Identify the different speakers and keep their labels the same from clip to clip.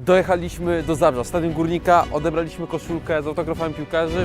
Speaker 1: Dojechaliśmy do Zabrza, Stadion Górnika, odebraliśmy koszulkę z autografami piłkarzy.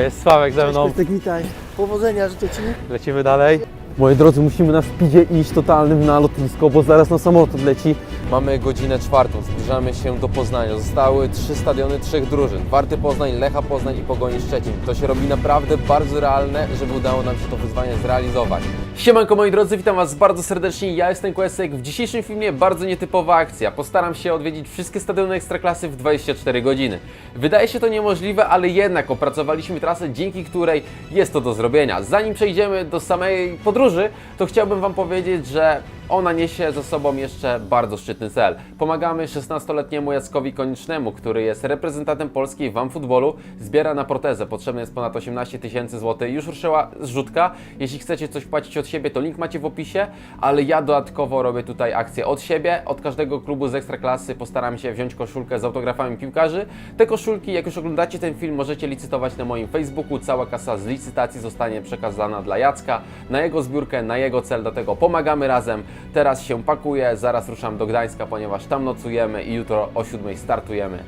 Speaker 1: Jest Sławek ze mną,
Speaker 2: Piotrek, witaj. Powodzenia życzę Ci.
Speaker 1: lecimy dalej. Moi drodzy, musimy na speedzie iść totalnym na lotnisko, bo zaraz na samolot leci. Mamy godzinę czwartą, zbliżamy się do Poznania. Zostały trzy stadiony trzech drużyn. Warty Poznań, Lecha Poznań i Pogoni Szczecin. To się robi naprawdę bardzo realne, żeby udało nam się to wyzwanie zrealizować. Siemanko moi drodzy, witam Was bardzo serdecznie. Ja jestem Quesek. W dzisiejszym filmie bardzo nietypowa akcja. Postaram się odwiedzić wszystkie stadiony Ekstraklasy w 24 godziny. Wydaje się to niemożliwe, ale jednak opracowaliśmy trasę, dzięki której jest to do zrobienia. Zanim przejdziemy do samej podróży, to chciałbym Wam powiedzieć, że ona niesie ze sobą jeszcze bardzo szczytny cel. Pomagamy 16-letniemu Jackowi Konicznemu, który jest reprezentantem Polski w futbolu. Zbiera na protezę. Potrzebne jest ponad 18 tysięcy złotych. Już ruszyła zrzutka. Jeśli chcecie coś płacić od siebie, to link macie w opisie, ale ja dodatkowo robię tutaj akcję od siebie. Od każdego klubu z Ekstraklasy postaram się wziąć koszulkę z autografami piłkarzy. Te koszulki, jak już oglądacie ten film, możecie licytować na moim Facebooku. Cała kasa z licytacji zostanie przekazana dla Jacka, na jego zbiórkę, na jego cel. Dlatego pomagamy razem. Teraz się pakuję, zaraz ruszam do Gdańska, ponieważ tam nocujemy i jutro o 7 startujemy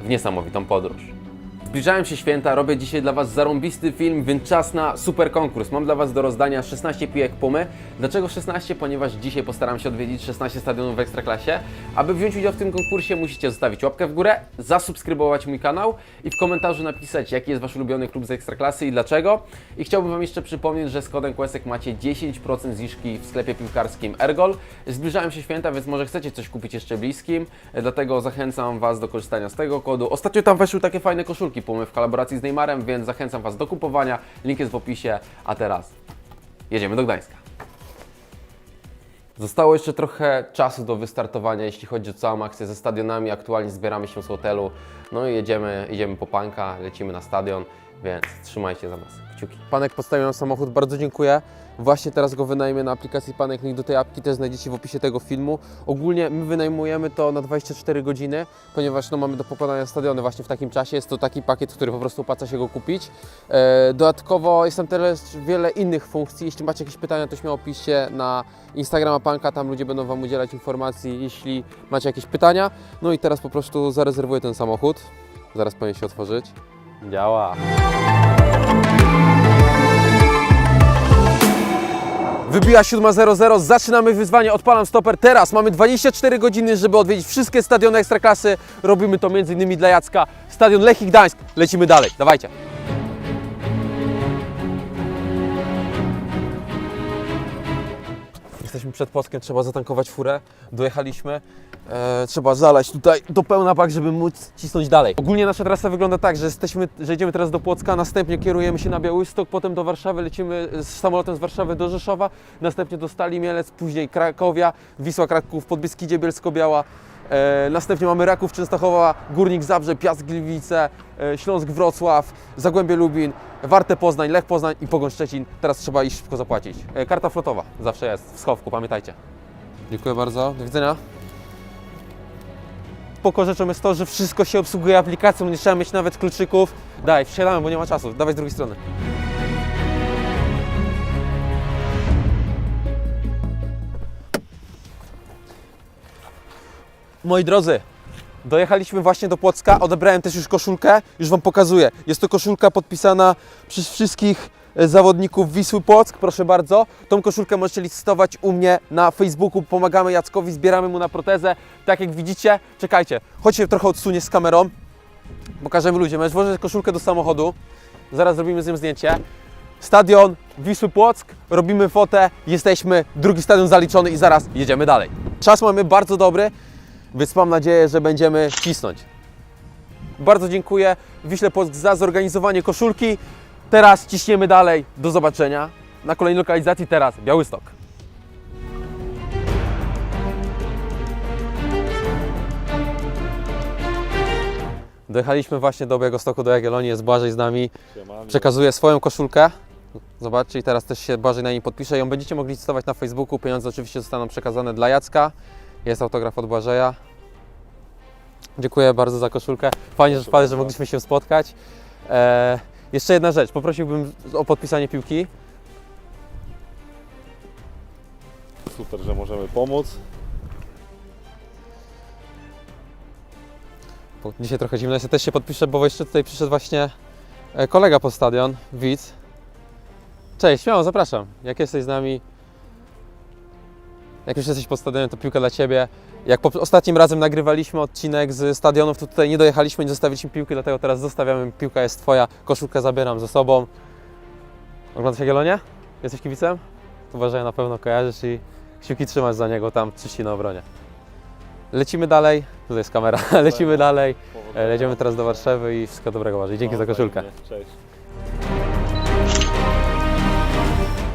Speaker 1: w niesamowitą podróż. Zbliżają się święta, robię dzisiaj dla Was zarąbisty film, więc czas na super konkurs. Mam dla Was do rozdania 16 pijek Pumy. Dlaczego 16? Ponieważ dzisiaj postaram się odwiedzić 16 stadionów w Ekstraklasie. Aby wziąć udział w tym konkursie musicie zostawić łapkę w górę, zasubskrybować mój kanał i w komentarzu napisać jaki jest Wasz ulubiony klub z Ekstraklasy i dlaczego. I chciałbym Wam jeszcze przypomnieć, że z kodem Quesek macie 10% zniżki w sklepie piłkarskim Ergol. Zbliżają się święta, więc może chcecie coś kupić jeszcze bliskim, dlatego zachęcam Was do korzystania z tego kodu. Ostatnio tam weszły takie fajne koszulki Pumy w kolaboracji z Neymarem, więc zachęcam Was do kupowania. Link jest w opisie, a teraz jedziemy do Gdańska. Zostało jeszcze trochę czasu do wystartowania, jeśli chodzi o całą akcję ze stadionami. Aktualnie zbieramy się z hotelu, no i jedziemy, jedziemy po panka, lecimy na stadion, więc trzymajcie za nas kciuki. Panek podstawił nam samochód, bardzo dziękuję. Właśnie teraz go wynajmę na aplikacji Panek, link do tej apki też znajdziecie w opisie tego filmu. Ogólnie my wynajmujemy to na 24 godziny, ponieważ no, mamy do pokonania stadiony właśnie w takim czasie. Jest to taki pakiet, który po prostu opłaca się go kupić. E, dodatkowo jest tam też wiele innych funkcji. Jeśli macie jakieś pytania, to śmiało piszcie na Instagrama Panka, tam ludzie będą Wam udzielać informacji, jeśli macie jakieś pytania. No i teraz po prostu zarezerwuję ten samochód. Zaraz powinien się otworzyć. Działa. Wybija 7.00, zaczynamy wyzwanie, odpalam stoper. Teraz mamy 24 godziny, żeby odwiedzić wszystkie stadiony Ekstraklasy. Robimy to m.in. dla Jacka. Stadion Lechii Gdańsk. Lecimy dalej, dawajcie. Jesteśmy przed Płockiem, trzeba zatankować furę. Dojechaliśmy. E, trzeba zalać tutaj do pełna bak, żeby móc cisnąć dalej. Ogólnie nasza trasa wygląda tak, że, jesteśmy, że idziemy teraz do Płocka, następnie kierujemy się na Białystok, potem do Warszawy, lecimy z samolotem z Warszawy do Rzeszowa, następnie do Stali Mielec, później Krakowia, Wisła Kraków, Podbeskidzie, Bielsko-Biała. E, następnie mamy Raków, Częstochowa, Górnik Zabrze, Piast Gliwice, e, Śląsk Wrocław, Zagłębie Lubin, Warte Poznań, Lech Poznań i Pogoń Szczecin. Teraz trzeba iść szybko zapłacić. E, karta flotowa zawsze jest w schowku, pamiętajcie. Dziękuję bardzo, do widzenia. Spoko rzeczą jest to, że wszystko się obsługuje aplikacją, nie trzeba mieć nawet kluczyków. Daj, wsiadamy, bo nie ma czasu. Dawaj z drugiej strony. Moi drodzy, dojechaliśmy właśnie do Płocka, odebrałem też już koszulkę, już Wam pokazuję. Jest to koszulka podpisana przez wszystkich e, zawodników Wisły Płock, proszę bardzo. Tą koszulkę możecie licytować u mnie na Facebooku, pomagamy Jackowi, zbieramy mu na protezę. Tak jak widzicie, czekajcie, chodź się trochę odsunie z kamerą, pokażemy ludziom. Ja włożę koszulkę do samochodu, zaraz zrobimy z nią zdjęcie. Stadion Wisły Płock, robimy fotę, jesteśmy, drugi stadion zaliczony i zaraz jedziemy dalej. Czas mamy bardzo dobry, więc mam nadzieję, że będziemy cisnąć. Bardzo dziękuję Wiśle Płock za zorganizowanie koszulki. Teraz ciśniemy dalej. Do zobaczenia na kolejnej lokalizacji. Teraz Białystok. Dojechaliśmy właśnie do Białegostoku, do Jagiellonii, jest Błażej z nami. Przekazuję swoją koszulkę. Zobaczcie i teraz też się Błażej na niej podpisze. Ją będziecie mogli licytować na Facebooku. Pieniądze oczywiście zostaną przekazane dla Jacka. Jest autograf od Błażeja. Dziękuję bardzo za koszulkę. Fajnie, że, fajnie, że mogliśmy się spotkać. E, jeszcze jedna rzecz, poprosiłbym o podpisanie piłki.
Speaker 3: Super, że możemy pomóc.
Speaker 1: Bo dzisiaj trochę zimno, ja też się podpiszę, bo jeszcze tutaj przyszedł właśnie e, kolega po stadion, widz. Cześć, śmiało, zapraszam. Jak jesteś z nami, jak już jesteś po stadionie, to piłka dla Ciebie. Jak ostatnim razem nagrywaliśmy odcinek z stadionów, to tutaj nie dojechaliśmy, nie zostawiliśmy piłki, dlatego teraz zostawiamy. Piłka jest Twoja, koszulkę zabieram ze sobą. Oglądasz Jagiellonię? Jesteś kibicem? Uważaj, na pewno kojarzysz i kciuki trzymasz za niego tam, czyści na obronie. Lecimy dalej, tutaj jest kamera, lecimy dalej, jedziemy teraz do Warszawy i wszystko dobrego Ważej. Dzięki za koszulkę.
Speaker 3: Cześć.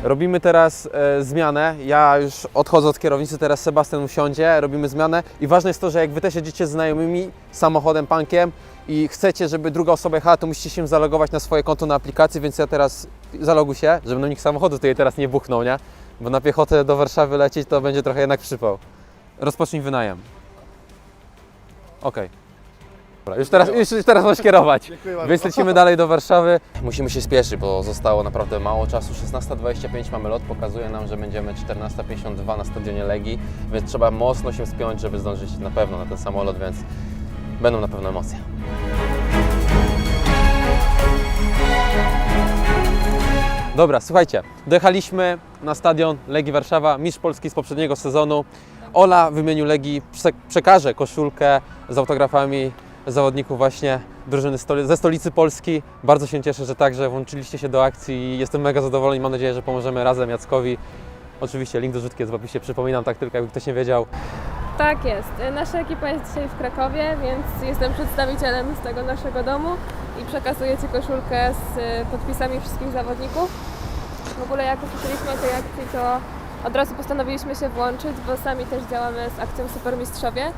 Speaker 1: Robimy teraz e, zmianę. Ja już odchodzę od kierownicy, teraz Sebastian usiądzie, robimy zmianę. I ważne jest to, że jak wy też jedziecie z znajomymi samochodem, pankiem i chcecie, żeby druga osoba jechała, to musicie się zalogować na swoje konto na aplikacji, więc ja teraz zaloguj się, żeby no nikt samochodu tutaj teraz nie buchnął, nie? Bo na piechotę do Warszawy lecieć to będzie trochę jednak przypał. Rozpocznij wynajem. Okej. Dobra, już teraz, już, już teraz możesz kierować. Więc lecimy dalej do Warszawy. Musimy się spieszyć, bo zostało naprawdę mało czasu. 16.25 mamy lot, pokazuje nam, że będziemy 14.52 na stadionie Legii, więc trzeba mocno się spiąć, żeby zdążyć na pewno na ten samolot, więc będą na pewno emocje. Dobra, słuchajcie, dojechaliśmy na stadion Legii Warszawa, mistrz Polski z poprzedniego sezonu. Ola w imieniu Legii prze- przekaże koszulkę z autografami zawodników właśnie drużyny ze stolicy Polski. Bardzo się cieszę, że także włączyliście się do akcji i jestem mega zadowolony i mam nadzieję, że pomożemy razem Jackowi. Oczywiście link do rzutki jest w opisie, przypominam tak tylko, jakby ktoś nie wiedział.
Speaker 4: Tak jest. Nasza ekipa jest dzisiaj w Krakowie, więc jestem przedstawicielem z tego naszego domu i przekazuję Ci koszulkę z y, podpisami wszystkich zawodników. W ogóle jak usłyszeliśmy o tej akcji, to od razu postanowiliśmy się włączyć, bo sami też działamy z akcją Supermistrzowie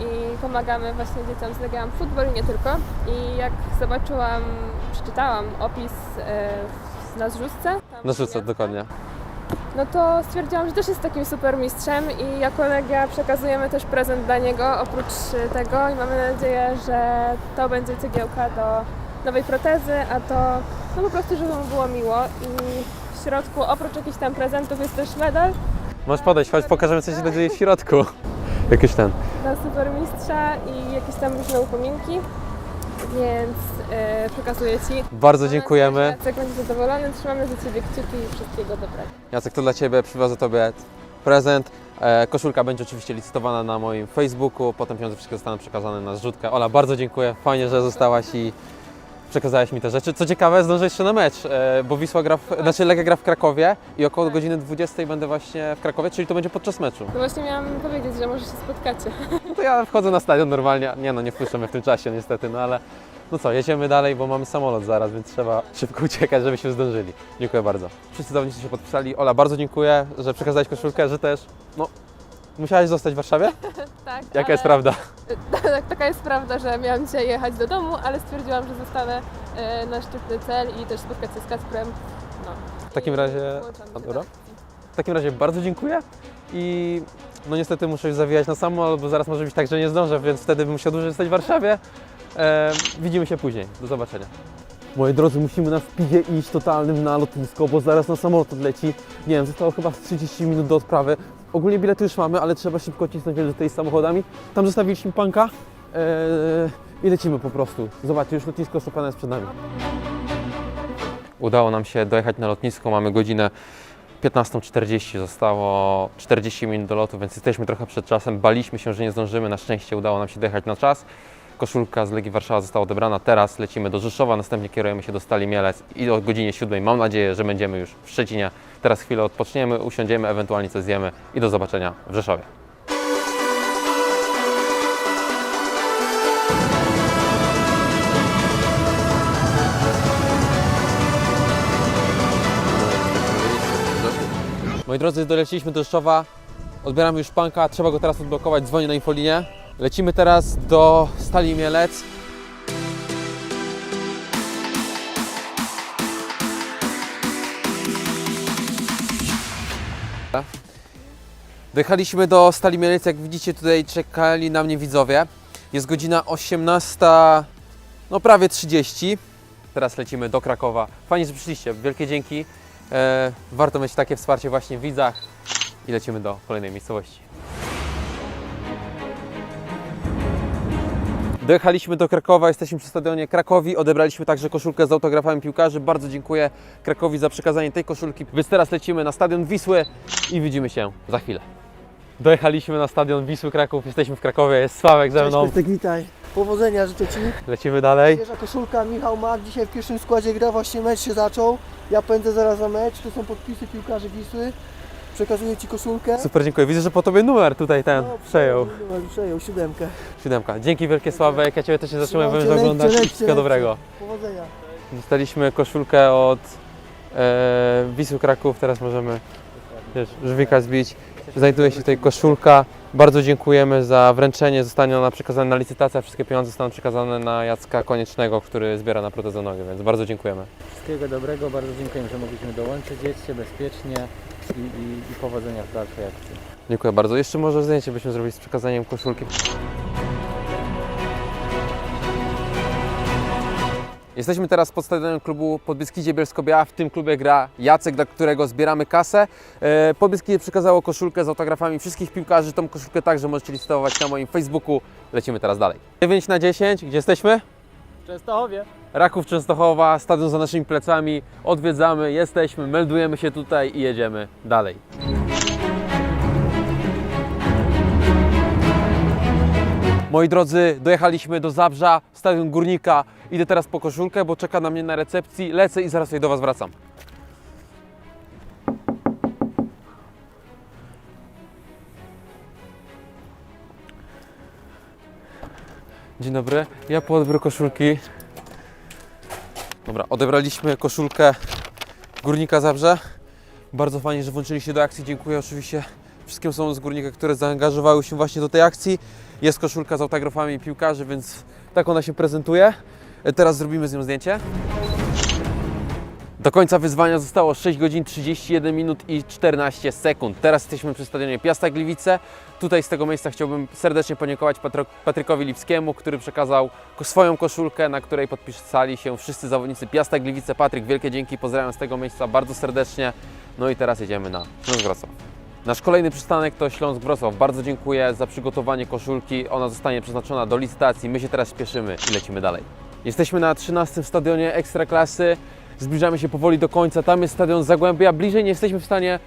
Speaker 4: i pomagamy właśnie dzieciom z Legią Football i nie tylko. I jak zobaczyłam, przeczytałam opis y, na zrzutce,
Speaker 1: rzucę,
Speaker 4: Jacka,
Speaker 1: dokładnie.
Speaker 4: no to stwierdziłam, że też jest takim super mistrzem i jako Legia przekazujemy też prezent dla niego oprócz tego i mamy nadzieję, że to będzie cegiełka do nowej protezy, a to no po prostu, żeby mu było miło i w środku oprócz jakichś tam prezentów jest też medal
Speaker 1: Możesz podejść, chodź pokażemy co się dzieje w środku. Jakiś ten.
Speaker 4: Na super mistrza i jakieś tam różne upominki, więc y, przekazuję Ci.
Speaker 1: Bardzo dziękujemy.
Speaker 4: Jacek będzie zadowolony, trzymamy za Ciebie kciuki i wszystkiego dobrego.
Speaker 1: Jacek, to dla Ciebie, przywiozę Tobie prezent. E, koszulka będzie oczywiście licytowana na moim Facebooku, potem pieniądze wszystkie zostaną przekazane na zrzutkę. Ola, bardzo dziękuję, fajnie, że zostałaś i przekazałeś mi te rzeczy. Co ciekawe, zdążę jeszcze na mecz, e, bo Wisła gra, w, znaczy Legia gra w Krakowie i około godziny 20 będę właśnie w Krakowie, czyli to będzie podczas meczu.
Speaker 4: No właśnie miałam powiedzieć, że może się spotkacie.
Speaker 1: No to ja wchodzę na stadion normalnie, nie no, nie wpuszczę mnie w tym czasie niestety, no ale no co, jedziemy dalej, bo mamy samolot zaraz, więc trzeba szybko uciekać, żebyśmy zdążyli. Dziękuję bardzo. Wszyscy zawodnicy się podpisali. Ola, bardzo dziękuję, że przekazałeś koszulkę, że też, no, musiałaś zostać w Warszawie?
Speaker 4: Tak,
Speaker 1: Jaka
Speaker 4: ale-
Speaker 1: jest prawda?
Speaker 4: Tak, taka jest prawda, że miałam dzisiaj jechać do domu, ale stwierdziłam, że zostanę e, na szczytny cel i też spotkać się z Kacprem. No.
Speaker 1: W takim razie, dobra.
Speaker 4: do akcji.
Speaker 1: w takim razie bardzo dziękuję i no niestety muszę już zawijać na samolot, bo zaraz może być tak, że nie zdążę, więc wtedy bym musiał dłużej zostać w Warszawie. E, widzimy się później. Do zobaczenia. Moi drodzy, musimy na speedzie iść totalnym na lotnisko, bo zaraz na samolot odleci. Nie wiem, zostało chyba z 30 minut do odprawy. Ogólnie bilety już mamy, ale trzeba szybko cisnąć tutaj z samochodami. Tam zostawiliśmy panka e, i lecimy po prostu. Zobaczcie, już lotnisko Stopana jest przed nami. Udało nam się dojechać na lotnisko, mamy godzinę 15.40, zostało 40 minut do lotu, więc jesteśmy trochę przed czasem. Baliśmy się, że nie zdążymy, na szczęście udało nam się dojechać na czas. Koszulka z Legii Warszawa została odebrana, teraz lecimy do Rzeszowa, następnie kierujemy się do Stali Mielec i o godzinie 7 mam nadzieję, że będziemy już w Szczecinie. Teraz chwilę odpoczniemy, usiądziemy, ewentualnie coś zjemy i do zobaczenia w Rzeszowie. Moi drodzy, doleciliśmy do Rzeszowa, odbieramy już panka, trzeba go teraz odblokować, dzwonię na infolinię. Lecimy teraz do Stali Mielec. Dojechaliśmy do Stali Mielec, jak widzicie tutaj czekali na mnie widzowie. Jest godzina 18, no prawie 30. Teraz lecimy do Krakowa. Fajnie, że przyszliście, wielkie dzięki. E, warto mieć takie wsparcie właśnie w widzach i lecimy do kolejnej miejscowości. Dojechaliśmy do Krakowa, jesteśmy przy stadionie Krakowi, odebraliśmy także koszulkę z autografami piłkarzy. Bardzo dziękuję Krakowi za przekazanie tej koszulki. Więc teraz lecimy na stadion Wisły i widzimy się za chwilę. Dojechaliśmy na stadion Wisły Kraków, jesteśmy w Krakowie, jest Sławek ze
Speaker 2: Cześć
Speaker 1: mną.
Speaker 2: Piotrek, witaj. Powodzenia życzę Ci.
Speaker 1: Lecimy dalej.
Speaker 2: Świeża koszulka, Michał Mak dzisiaj w pierwszym składzie gra, właśnie mecz się zaczął. Ja pędzę zaraz za mecz, tu są podpisy piłkarzy Wisły. Przekazuję Ci koszulkę.
Speaker 1: Super, dziękuję. Widzę, że po tobie numer tutaj ten
Speaker 2: No,
Speaker 1: przejął.
Speaker 2: Numer Przejął, siódemkę.
Speaker 1: Siódemka. Dzięki wielkie Sławek, ja Ciebie też
Speaker 2: Trzymajcie,
Speaker 1: będę oglądać.
Speaker 2: lekcie,
Speaker 1: Wszystkiego dobrego.
Speaker 2: Powodzenia.
Speaker 1: Dostaliśmy koszulkę od e, Wisły Kraków, teraz możemy wiesz, żwika zbić. Znajduje się tutaj koszulka. Bardzo dziękujemy za wręczenie. Zostanie ona przekazana na licytację, a wszystkie pieniądze zostaną przekazane na Jacka Koniecznego, który zbiera na protezę nogi, więc bardzo dziękujemy.
Speaker 3: Wszystkiego dobrego, bardzo dziękujemy, że mogliśmy dołączyć. Jedźcie bezpiecznie i, i, i powodzenia w dalszej akcji.
Speaker 1: Dziękuję bardzo. Jeszcze może zdjęcie byśmy zrobili z przekazaniem koszulki. Jesteśmy teraz pod stadionem klubu Podbeskidzie Bielsko-Biała. W tym klubie gra Jacek, dla którego zbieramy kasę. E, Podbeskidzie przekazało koszulkę z autografami wszystkich piłkarzy. Tą koszulkę także możecie listować na moim Facebooku. Lecimy teraz dalej. 9 na 10. Gdzie jesteśmy?
Speaker 3: Częstochowie!
Speaker 1: Raków Częstochowa, stadion za naszymi plecami. Odwiedzamy, jesteśmy, meldujemy się tutaj i jedziemy dalej. Moi drodzy, dojechaliśmy do Zabrza, stadion Górnika. Idę teraz po koszulkę, bo czeka na mnie na recepcji. Lecę i zaraz do Was wracam. Dzień dobry, ja po odbiór koszulki. Dobra, odebraliśmy koszulkę Górnika Zabrze. Bardzo fajnie, że włączyli się do akcji. Dziękuję oczywiście wszystkim osobom z Górnika, które zaangażowały się właśnie do tej akcji. Jest koszulka z autografami piłkarzy, więc tak ona się prezentuje. E, Teraz zrobimy z nią zdjęcie. Do końca wyzwania zostało 6 godzin 31 minut i 14 sekund. Teraz jesteśmy przy stadionie Piasta Gliwice. Tutaj z tego miejsca chciałbym serdecznie podziękować Patrykowi Lipskiemu, który przekazał swoją koszulkę, na której podpisali się wszyscy zawodnicy Piasta Gliwice. Patryk, wielkie dzięki, pozdrawiam z tego miejsca bardzo serdecznie. No i teraz jedziemy na Śląsk Wrocław. Nasz kolejny przystanek to Śląsk Wrocław. Bardzo dziękuję za przygotowanie koszulki. Ona zostanie przeznaczona do licytacji. My się teraz spieszymy i lecimy dalej. Jesteśmy na 13 stadionie Ekstraklasy. Zbliżamy się powoli do końca. Tam jest stadion Zagłębia. Bliżej nie jesteśmy w stanie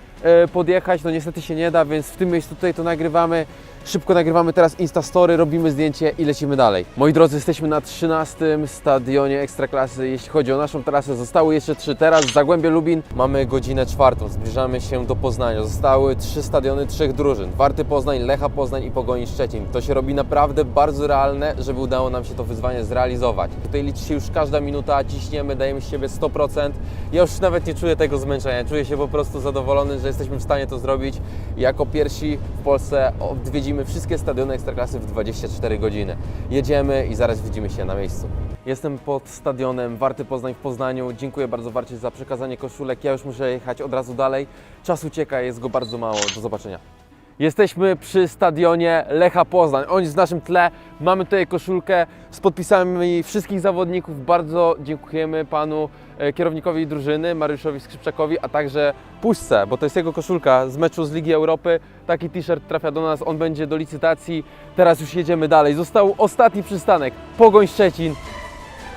Speaker 1: podjechać. No niestety się nie da, więc w tym miejscu tutaj to nagrywamy. Szybko nagrywamy teraz Instastory, robimy zdjęcie i lecimy dalej. Moi drodzy, jesteśmy na 13 stadionie Ekstraklasy. Jeśli chodzi o naszą trasę, zostały jeszcze trzy. Teraz Zagłębie Lubin. Mamy godzinę czwartą. Zbliżamy się do Poznania. Zostały trzy stadiony trzech drużyn. Warty Poznań, Lecha Poznań i Pogoni Szczecin. To się robi naprawdę bardzo realne, żeby udało nam się to wyzwanie zrealizować. Tutaj liczy się już każda minuta, ciśniemy, dajemy z siebie 100%. Ja już nawet nie czuję tego zmęczenia. Czuję się po prostu zadowolony, że jesteśmy w stanie to zrobić. Jako pierwsi w Polsce odwiedzimy wszystkie stadiony Ekstraklasy w 24 godziny. Jedziemy i zaraz widzimy się na miejscu. Jestem pod stadionem Warty Poznań w Poznaniu. Dziękuję bardzo Warcie za przekazanie koszulek. Ja już muszę jechać od razu dalej. Czas ucieka, jest go bardzo mało. Do zobaczenia. Jesteśmy przy stadionie Lecha Poznań. Oni w naszym tle. Mamy tutaj koszulkę z podpisami wszystkich zawodników. Bardzo dziękujemy panu e, kierownikowi drużyny, Mariuszowi Skrzypczakowi, a także Puszce, bo to jest jego koszulka z meczu z Ligi Europy. Taki t-shirt trafia do nas, on będzie do licytacji. Teraz już jedziemy dalej. Został ostatni przystanek. Pogoń Szczecin.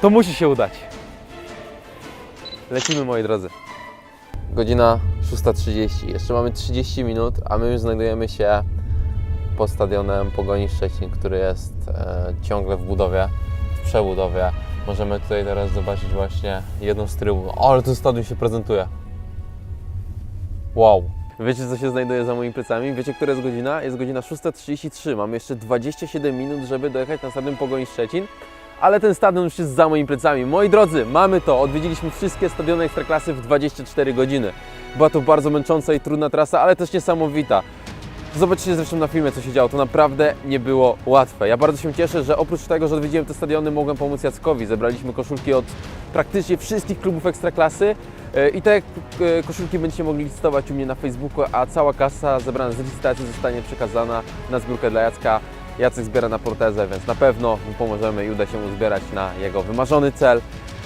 Speaker 1: To musi się udać. Lecimy moi drodzy. Godzina 6.30. Jeszcze mamy 30 minut, a my już znajdujemy się pod stadionem Pogoni Szczecin, który jest e, ciągle w budowie, w przebudowie. Możemy tutaj teraz zobaczyć właśnie jedną z trybun. O, ale ten stadion się prezentuje. Wow. Wiecie, co się znajduje za moimi plecami? Wiecie, która jest godzina? Jest godzina 6.33. Mamy jeszcze 27 minut, żeby dojechać na stadion Pogoni Szczecin. Ale ten stadion już jest za moimi plecami. Moi drodzy, mamy to. Odwiedziliśmy wszystkie stadiony Ekstraklasy w 24 godziny. Była to bardzo męcząca i trudna trasa, ale też niesamowita. Zobaczycie zresztą na filmie, co się działo. To naprawdę nie było łatwe. Ja bardzo się cieszę, że oprócz tego, że odwiedziłem te stadiony, mogłem pomóc Jackowi. Zebraliśmy koszulki od praktycznie wszystkich klubów Ekstraklasy E, i te e, koszulki będziecie mogli licytować u mnie na Facebooku, a cała kasa zebrana z licytacji zostanie przekazana na zbiórkę dla Jacka. Jacek zbiera na protezę, więc na pewno mu pomożemy i uda się mu zbierać na jego wymarzony cel.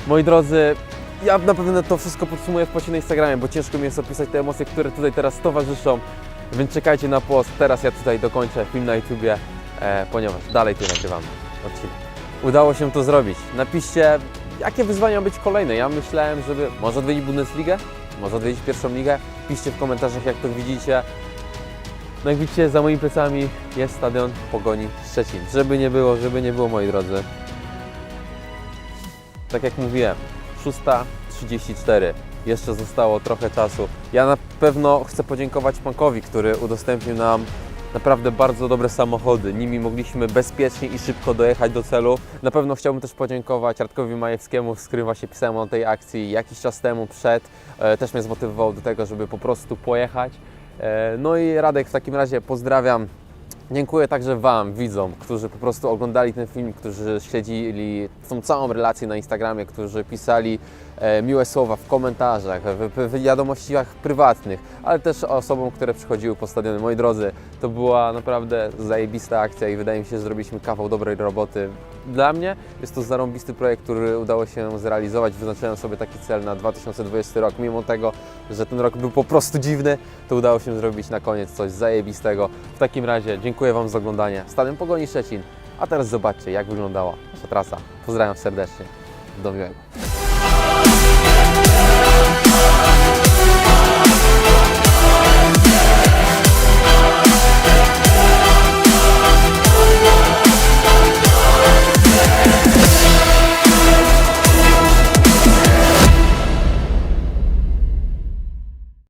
Speaker 1: Moi drodzy, ja na pewno to wszystko podsumuję w poście na Instagramie, bo ciężko mi jest opisać te emocje, które tutaj teraz towarzyszą. Więc czekajcie na post. Teraz ja tutaj dokończę film na YouTubie, e, ponieważ dalej tu nagrywamy odcinek. udało się to zrobić. Napiszcie, jakie wyzwania być kolejne. Ja myślałem, żeby może odwiedzić Bundesligę, może odwiedzić pierwszą ligę. Piszcie w komentarzach, jak to widzicie. No jak widzicie, za moimi plecami jest stadion Pogoni Szczecin. Żeby nie było, żeby nie było, moi drodzy. Tak jak mówiłem, 6.34. Jeszcze zostało trochę czasu. Ja na pewno chcę podziękować Pankowi, który udostępnił nam naprawdę bardzo dobre samochody. Nimi mogliśmy bezpiecznie i szybko dojechać do celu. Na pewno chciałbym też podziękować Radkowi Majewskiemu, z którym właśnie pisałem o tej akcji jakiś czas temu przed. E, też mnie zmotywował do tego, żeby po prostu pojechać. E, no i Radek w takim razie pozdrawiam. Dziękuję także Wam, widzom, którzy po prostu oglądali ten film, którzy śledzili tą całą relację na Instagramie, którzy pisali e, miłe słowa w komentarzach, w, wiadomościach prywatnych, ale też osobom, które przychodziły po stadiony. Moi drodzy, to była naprawdę zajebista akcja i wydaje mi się, że zrobiliśmy kawał dobrej roboty. Dla mnie jest to zarąbisty projekt, który udało się zrealizować. Wyznaczyłem sobie taki cel na 2020 rok, mimo tego, że ten rok był po prostu dziwny, to udało się zrobić na koniec coś zajebistego. W takim razie dziękuję Wam za oglądanie. Stadion Pogoni Szczecin. A teraz zobaczcie, jak wyglądała nasza trasa. Pozdrawiam serdecznie. Do miłego.